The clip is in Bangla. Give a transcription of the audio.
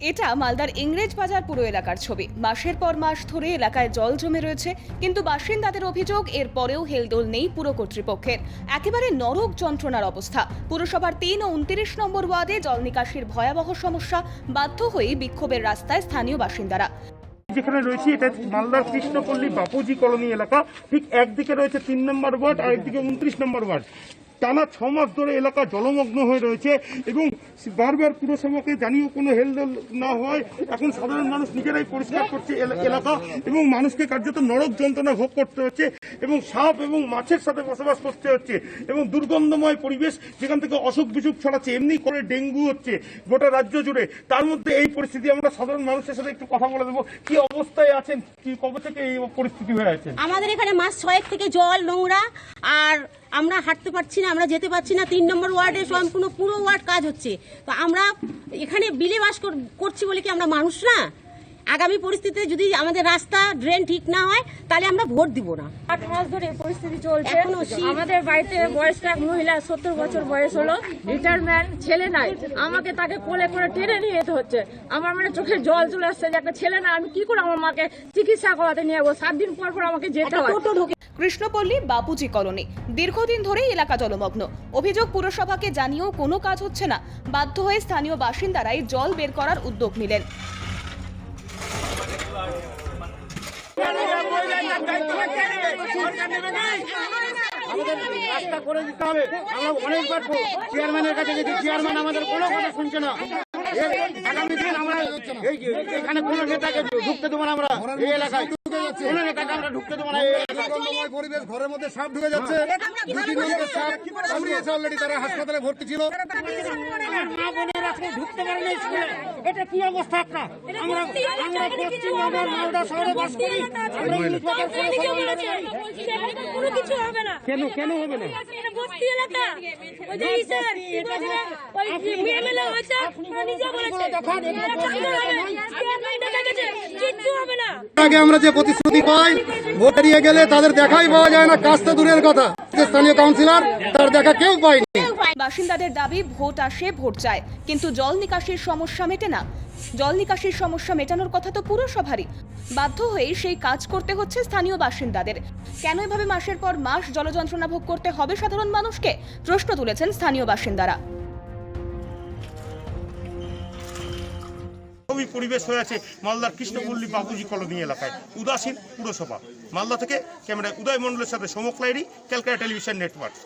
এটা মালদার ইংরেজ বাজার পুরো এলাকার ছবি। মাসের পর মাস ধরে এলাকায় জল জমে রয়েছে, কিন্তু বাসিন্দাদের অভিযোগ এর পরেও হেলদোল নেই পুরো কর্তৃপক্ষের। একেবারে নরক যন্ত্রণার অবস্থা। পুরসভার তিন ও উনত্রিশ নম্বর ওয়ার্ডে জল নিকাশির ভয়াবহ সমস্যা বাধ্য হয়ে বিক্ষোভের রাস্তায় স্থানীয় বাসিন্দারা। যেখানে রয়েছে, এটা মালদার কৃষ্ণপল্লী বাপুজি কলোনি এলাকা। ঠিক একদিকে রয়েছে তিন নম্বর ওয়ার্ড আর একদিকে উনত্রিশ নম্বর ওয়ার্ড। টানা ছ মাস ধরে এলাকা জলমগ্ন হয়ে রয়েছে এবং বারবার পুরসভাকে জানিয়েও কোনো হেলদোল না হয়। এখন সাধারণ মানুষ নিজেরাই পরিষ্কার করছে এলা- এলাকা এবং মানুষকে কার্যত নরক যন্ত্রণা ভোগ করতে হচ্ছে এবং সাপ এবং মাছের সাথে বসবাস করতে হচ্ছে এবং দুর্গন্ধময় পরিবেশ যেখান থেকে অসুখ বিসুখ ছড়াচ্ছে, এমনি করে ডেঙ্গু হচ্ছে গোটা রাজ্য জুড়ে। তার মধ্যে এই পরিস্থিতি আমরা সাধারণ মানুষের সাথে একটু কথা বলে দেবো। কি অবস্থায় আছেন? কি, কবে থেকে এই পরিস্থিতি হয়ে আছে? আমাদের এখানে মাস ছয়েক থেকে জল, নোংরা, আর আমরা হাঁটতে পারছি না। আমরা যেতে পারছি না তিন নম্বর ওয়ার্ডে সম্পূর্ণ পুরো ওয়ার্ড কাজ হচ্ছে। তো আমরা এখানে বিলে বাস করছি বলে কি আমরা মানুষ না? আগামী পরিস্থিতিতে যদি আমাদের রাস্তা ড্রেন ঠিক না হয় তাহলে আমরা ভোট দিব না। আট মাস ধরে পরিস্থিতি চলছে। আমাদের বাড়িতে বয়স্ক এক মহিলা সত্তর বছর বয়স হলো। রিটায়ারমেন্ট ছেলে নাই। আমাকে তাকে কোলে করে টেনে নিয়ে যেতে হচ্ছে। আমার মানে চোখে জল চলে আসছে যে একটা ছেলে না আমি কি করে আমার মাকে চিকিৎসা করাতে নিয়ে যাব? সাত দিন পর পর আমাকে যেতে হয়। ঢোকে কৃষ্ণপল্লী বাপুজি কলোনি। দীর্ঘদিন ধরেই এলাকা জলমগ্ন। অভিযোগ পুরসভাকে জানিয়েও কোনো কাজ হচ্ছে না। বাধ্য হয়ে স্থানীয় বাসিন্দারাই জল বের করার উদ্যোগ নিলেন। এখানে নেতাকে ঢুকতে দেবো না আমরা এই এলাকায়। নেতাকে আমরা ঢুকতে দেবো না দুর্গন্ধময় পরিবেশ ঘরের মধ্যে সাপ ঢুকে যাচ্ছে। দু তিন জনকে সাপ কামড়িয়েছে অলরেডি তারা হাসপাতালে ভর্তি ছিল। মা বোনের ঢুকতে পারে স্কুলে। এটা কি অবস্থা আপনার? আমরা আমরা পশ্চিমবঙ্গের মালদা শহরে বাস করি। আমরা ইংলিশ বাজার কোনো কিছু হবে না। কেন কেন হবে না? বস্তি এলাকা। ওই যে স্যার কি বলছে? না, হয়েছে নিজে বলেছে এটা চাকরি হবে না চেয়ারম্যান দেখা গেছে কিচ্ছু হবে না আগে আমরা যে প্রতিশ্রুতি পাই, ভোট এড়িয়ে গেলে তাদের দেখাই পাওয়া যায় না কাজটা দূরের কথা। স্থানীয় কাউন্সিলর তার দেখা কেউ পায়নি। বাসিন্দাদের দাবি, ভোট আসে, ভোট যায়। কিন্তু জল নিকাশির সমস্যা মেটে না। জল নিকাশির সমস্যা মেটানোর কথা তো পুরসভারই। বাধ্য হয়ে সেই কাজ করতে হচ্ছে স্থানীয় বাসিন্দাদের। কেন এভাবে মাসের পর মাস জলযন্ত্রণা ভোগ করতে হবে সাধারণ মানুষকে? প্রশ্ন তুলেছেন স্থানীয় বাসিন্দারা। খুবই পরিবেশ হয়ে আছে মালদার কৃষ্ণপল্লী বাবুজি কলোনি এলাকায়। উদাসীন পুরসভা। মালদা থেকে ক্যামেরায় উদয় মণ্ডলের সাথে সমক লাইরি ক্যালকাটা টেলিভিশন নেটওয়ার্ক।